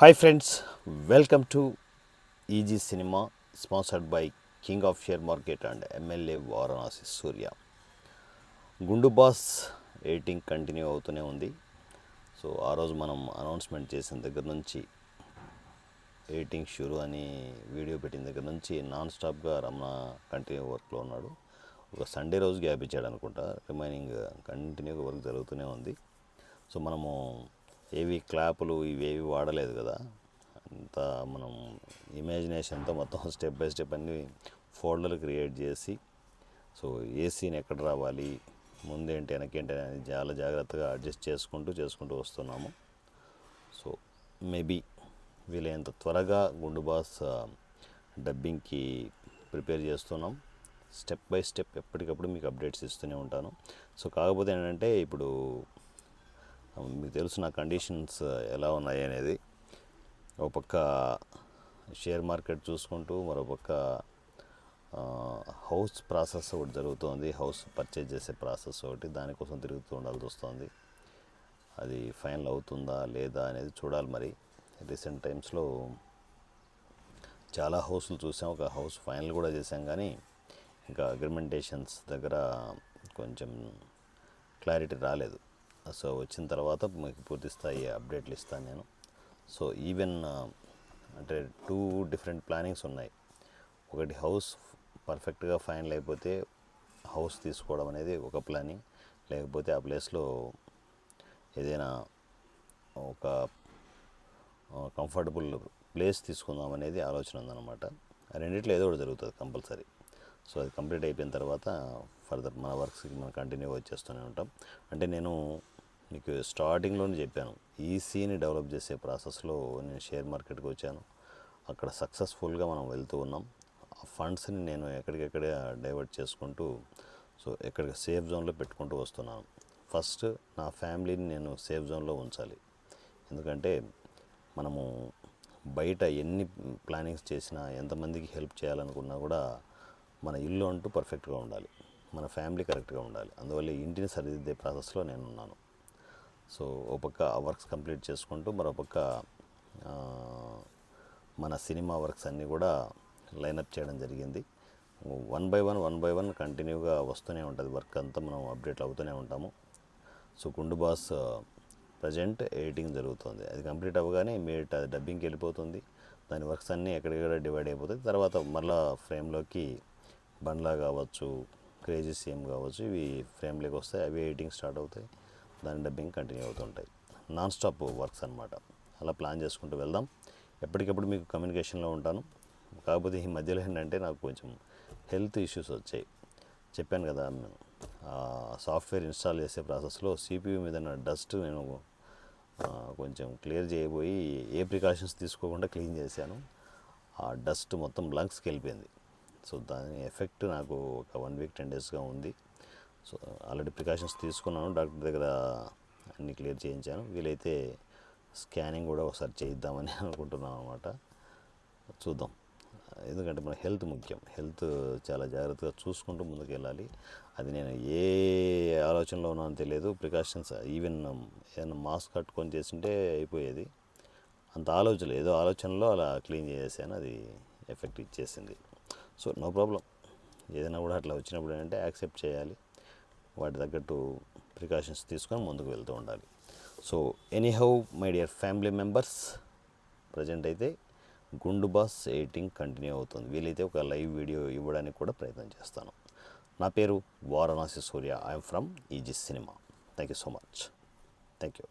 Hi friends welcome to easy cinema sponsored by king of share market and MLA Varanasi Surya Gundu boss editing continue అవుతూనే ఉంది. So ఆ రోజు మనం announcement చేసిన దగ్గర నుంచి ఎయిటింగ్ షురు అని వీడియో పెట్టిన దగ్గర నుంచి నాన్ స్టాప్గా రమణ కంటిన్యూ వర్క్లో ఉన్నాడు. ఒక సండే రోజు గ్యాప్ ఇచ్చాడు అనుకుంటా. రిమైనింగ్ కంటిన్యూగా వర్క్ జరుగుతూనే ఉంది. సో మనము ఏవి క్లాపులు ఇవేవి వాడలేదు కదా. అంత మనం ఇమాజినేషన్తో మొత్తం స్టెప్ బై స్టెప్ అన్ని ఫోల్డర్లు క్రియేట్ చేసి సో ఏ సీన్ ఎక్కడ రావాలి ముందేంటి వెనకేంటి అని చాలా జాగ్రత్తగా అడ్జస్ట్ చేసుకుంటూ చేసుకుంటూ వస్తున్నాము. సో మేబీ వీలైనంత త్వరగా గుండు బాస్ డబ్బింగ్కి ప్రిపేర్ చేస్తున్నాం. స్టెప్ బై స్టెప్ ఎప్పటికప్పుడు మీకు అప్డేట్స్ ఇస్తూనే ఉంటాను. సో కాకపోతే ఏంటంటే ఇప్పుడు మీకు తెలుసు నా కండిషన్స్ ఎలా ఉన్నాయి అనేది. ఒక పక్క షేర్ మార్కెట్ చూసుకుంటూ మరో పక్క హౌస్ ప్రాసెస్ ఒకటి జరుగుతోంది. హౌస్ పర్చేజ్ చేసే ప్రాసెస్ ఒకటి దానికోసం తిరుగుతూ ఉండాల్సి వస్తుంది. అది ఫైనల్ అవుతుందా లేదా అనేది చూడాలి మరి. రీసెంట్ టైమ్స్లో చాలా హౌస్లు చూసాం. ఒక హౌస్ ఫైనల్ కూడా చేసాం కానీ ఇంకా అగ్రిమెంటేషన్స్ దగ్గర కొంచెం క్లారిటీ రాలేదు. సో వచ్చిన తర్వాత మీకు పూర్తి స్థాయి అప్డేట్లు ఇస్తాను నేను. సో ఈవెన్ అంటే టూ డిఫరెంట్ ప్లానింగ్స్ ఉన్నాయి. ఒకటి హౌస్ పర్ఫెక్ట్గా ఫైనల్ అయిపోతే హౌస్ తీసుకోవడం అనేది ఒక ప్లానింగ్. లేకపోతే ఆ ప్లేస్లో ఏదైనా ఒక కంఫర్టబుల్ ప్లేస్ తీసుకుందాం అనేది ఆలోచన ఉందన్నమాట. ఆ రెండిట్లో ఏదో ఒకటి జరుగుతుంది కంపల్సరీ. సో అది కంప్లీట్ అయిపోయిన తర్వాత ఫర్దర్ మన వర్క్స్కి మనం కంటిన్యూ వచ్చేస్తూనే ఉంటాం. అంటే నేను మీకు స్టార్టింగ్లోనే చెప్పాను. ఈసీని డెవలప్ చేసే ప్రాసెస్లో నేను షేర్ మార్కెట్కి వచ్చాను. అక్కడ సక్సెస్ఫుల్గా మనం వెళ్తూ ఉన్నాం. ఆ ఫండ్స్ని నేను ఎక్కడికెక్కడ డైవర్ట్ చేసుకుంటూ సో ఎక్కడికి సేఫ్ జోన్లో పెట్టుకుంటూ వస్తున్నాను. ఫస్ట్ నా ఫ్యామిలీని నేను సేఫ్ జోన్లో ఉంచాలి. ఎందుకంటే మనము బయట ఎన్ని ప్లానింగ్స్ చేసినా ఎంతమందికి హెల్ప్ చేయాలనుకున్నా కూడా మన ఇల్లు అంటూ పర్ఫెక్ట్గా ఉండాలి. మన ఫ్యామిలీ కరెక్ట్గా ఉండాలి. అందువల్ల ఇంటిని సరిదిద్దే ప్రాసెస్లో నేను ఉన్నాను. సో ఒక పక్క వర్క్స్ కంప్లీట్ చేసుకుంటూ మరోపక్క మన సినిమా వర్క్స్ అన్నీ కూడా లైనప్ చేయడం జరిగింది. One by one one by one కంటిన్యూగా వస్తూనే ఉంటుంది వర్క్ అంతా మనం అప్డేట్ అవుతూనే ఉంటాము. సో గుండు బాస్ ప్రజెంట్ ఎడిటింగ్ జరుగుతుంది. అది కంప్లీట్ అవ్వగానే ఇమీడియట్ అది డబ్బింగ్కి వెళ్ళిపోతుంది. దాని వర్క్స్ అన్నీ ఎక్కడికక్కడ డివైడ్ అయిపోతాయి. తర్వాత మళ్ళా ఫ్రేమ్లోకి బండ్లా కావచ్చు క్రేజీ సీఎం కావచ్చు ఇవి ఫ్రేమ్లోకి వస్తాయి అవి ఎడిటింగ్ స్టార్ట్ అవుతాయి. దాని డబ్బింగ్ కంటిన్యూ అవుతుంటాయి నాన్ స్టాప్ వర్క్స్ అనమాట అలా ప్లాన్ చేసుకుంటూ వెళ్దాం. ఎప్పటికప్పుడు మీకు కమ్యూనికేషన్లో ఉంటాను. కాకపోతే ఈ మధ్యలో ఏంటంటే నాకు కొంచెం హెల్త్ ఇష్యూస్ వచ్చాయి. చెప్పాను కదా సాఫ్ట్వేర్ ఇన్స్టాల్ చేసే ప్రాసెస్లో సిపియూ మీద డస్ట్ నేను కొంచెం క్లియర్ చేయబోయి ఏ ప్రికాషన్స్ తీసుకోకుండా క్లీన్ చేశాను. ఆ డస్ట్ మొత్తం లంగ్స్కి వెళ్ళిపోయింది. సో దాని ఎఫెక్ట్ నాకు ఒక వన్ వీక్ టెన్ డేస్గా ఉంది. సో ఆల్రెడీ ప్రికాషన్స్ తీసుకున్నాను. డాక్టర్ దగ్గర అన్ని క్లియర్ చేయించాను. వీలైతే స్కానింగ్ కూడా ఒకసారి చేయిద్దామని అనుకుంటున్నాం అనమాట చూద్దాం. ఎందుకంటే మన హెల్త్ ముఖ్యం. హెల్త్ చాలా జాగ్రత్తగా చూసుకుంటూ ముందుకు వెళ్ళాలి అది నేను ఏ ఆలోచనలో ఉన్నానో తెలియదు. ప్రికాషన్స్ ఈవెన్ ఏదైనా మాస్క్ కట్టుకొని చేసింటే అయిపోయేది. అంత ఆలోచన ఏదో ఆలోచనలో అలా క్లీన్ చేసేసాను. అది ఎఫెక్ట్ ఇచ్చేసింది. So no problem. ఏదైనా కూడా అట్లా వచ్చినప్పుడు ఏంటంటే యాక్సెప్ట్ చేయాలి. వాటి తగ్గట్టు ప్రికాషన్స్ తీసుకొని ముందుకు వెళ్తూ ఉండాలి. So anyhow my dear family members present అయితే గుండు బాస్ ఎయిటింగ్ కంటిన్యూ అవుతుంది. వీలైతే ఒక లైవ్ వీడియో ఇవ్వడానికి కూడా ప్రయత్నం చేస్తాను. నా పేరు Varanasi Surya. I'm from easy cinema. Thank you so much. Thank you